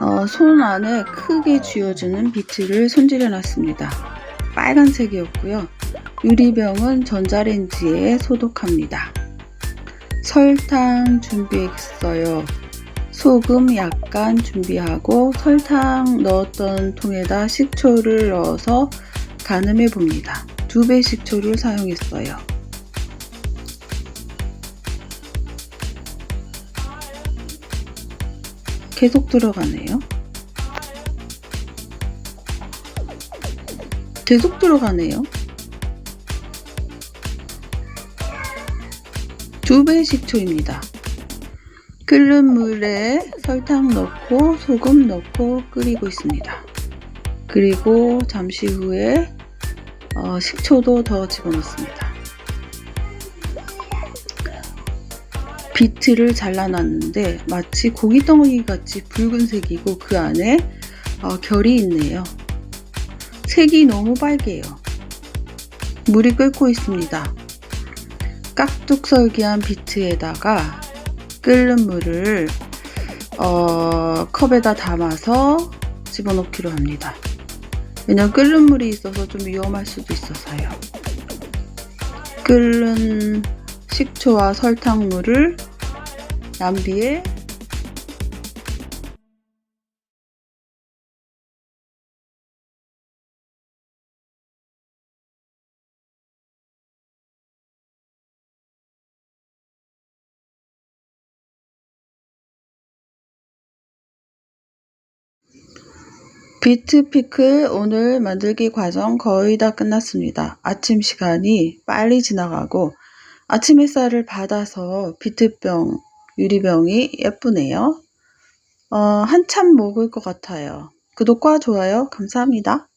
어, 손 안에 크게 쥐어주는 비트를 손질해 놨습니다. 빨간색이었고요. 유리병은 전자레인지에 소독합니다. 설탕 준비했어요. 소금 약간 준비하고 설탕 넣었던 통에다 식초를 넣어서 가늠해 봅니다. 두 배 식초를 사용했어요. 계속 들어가네요. 계속 들어가네요. 두 배 식초입니다. 끓는 물에 설탕 넣고 소금 넣고 끓이고 있습니다. 그리고 잠시 후에 어, 식초도 더 집어넣습니다. 비트를 잘라놨는데 마치 고기 덩어리 같이 붉은색이고 그 안에 어, 결이 있네요. 색이 너무 빨개요. 물이 끓고 있습니다. 깍둑썰기한 비트에다가 끓는 물을 어, 컵에다 담아서 집어넣기로 합니다. 왜냐면 끓는 물이 있어서 좀 위험할 수도 있어서요. 끓는 식초와 설탕물을 남비에 비트 피클 오늘 만들기 과정 거의 다 끝났습니다. 아침 시간이 빨리 지나가고 아침 햇살을 받아서 비트병, 유리병이 예쁘네요. 어, 한참 먹을 것 같아요. 구독과 좋아요 감사합니다.